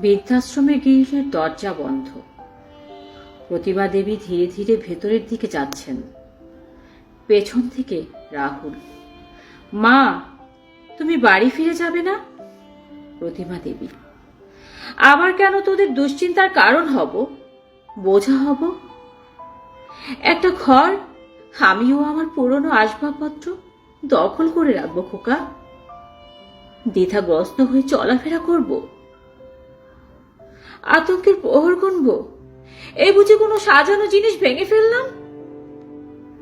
বৃদ্ধাশ্রমে গ্রিলের দরজা বন্ধ। প্রতিভা দেবী ধীরে ধীরে ভেতরের দিকে যাচ্ছেন। পেছন থেকে রাহুল, মা, তুমি বাড়ি ফিরে যাবে না? প্রতিমা দেবী, আবার কেন তোদের দুশ্চিন্তার কারণ হব? বোঝা হব? একটা ঘর? আমিও আমার পুরনো আসবাবপত্র দখল করে রাখব খোকা। দ্বিধাগ্রস্ত হয়ে চলাফেরা করব? আতঙ্কের প্রহর গুনব। এই বুঝি কোনো সাজানো জিনিস ভেঙে ফেললাম?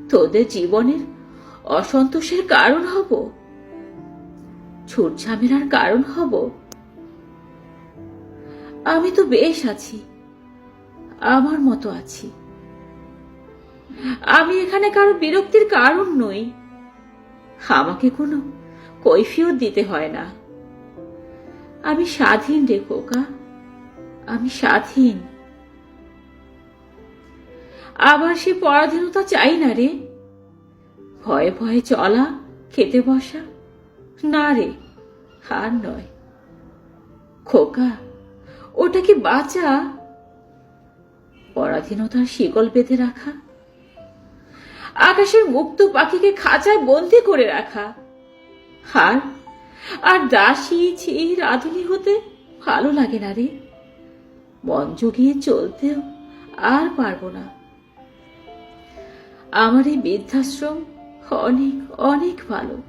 তোদের জীবনের অসন্তোষের কারণ হব। ছুট ঝামেলার কারণ হব। আমি তো বেশ আছি। আমার মতো আছি। আমি এখানে কারও বিরক্তির কারণ নই। আমাকে কোনো কৈফিয়ত দিতে হয় না। আমি স্বাধীন রে খোকা। আমি স্বাধীন। আবার সে পরাধীনতা চাই না রে। ভয়ে ভয়ে চলা, খেতে বসা, না রে, আর নয়। খোকা, ওটা কি বাঁচা? পরাধীনতার শিকল বেঁধে রাখা। আকাশের মুক্ত পাখিকে খাঁচায় বন্দি করে রাখা। আর আর দাসী ছি রাধুনি হতে ভালো লাগে না রে। মন জুগিয়ে চলতেও আর পারব না। আমার এই বৃদ্ধাশ্রম অনেক অনেক ভালো।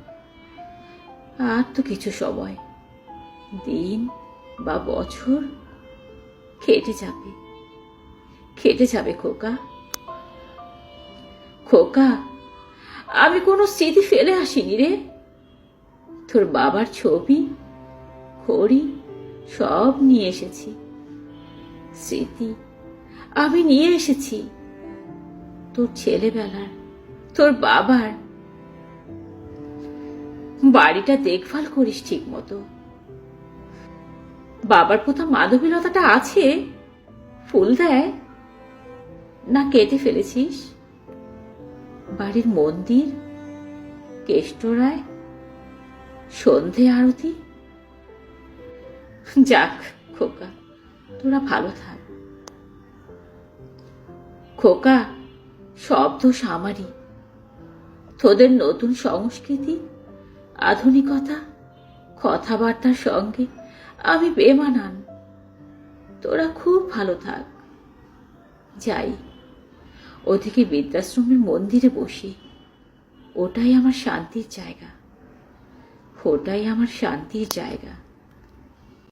আর তো কিছু সময়, দিন বা বছর খেটে যাবে। খেটে যাবে খোকা। খোকা, আমি কোনো স্মৃতি ফেলে আসিনি রে। তোর বাবার ছবি, ঘড়ি, সব নিয়ে এসেছি। স্মৃতি। আমি নিয়ে এসেছি। তোর ছেলেবেলার, তোর বাবার। বাড়িটা দেখভাল করিস ঠিক মতো বাবার কোথাও মাধবীলতাটা আছে? ফুল দেয়। না কেটে ফেলেছিস? বাড়ির মন্দির, কেষ্টরায়, সন্ধে আরতি। যাক খোকা। তোরা ভালো থাক। খোকা শব্দ সামারি তোদের নতুন সংস্কৃতি, আধুনিকতা, কথাবার্তার সঙ্গে আমি বেমানান। তোরা খুব ভালো থাক। যাই, ওদিকে বৃদ্ধাশ্রমের মন্দিরে বসি। ওটাই আমার শান্তির জায়গা। ওটাই আমার শান্তির জায়গা।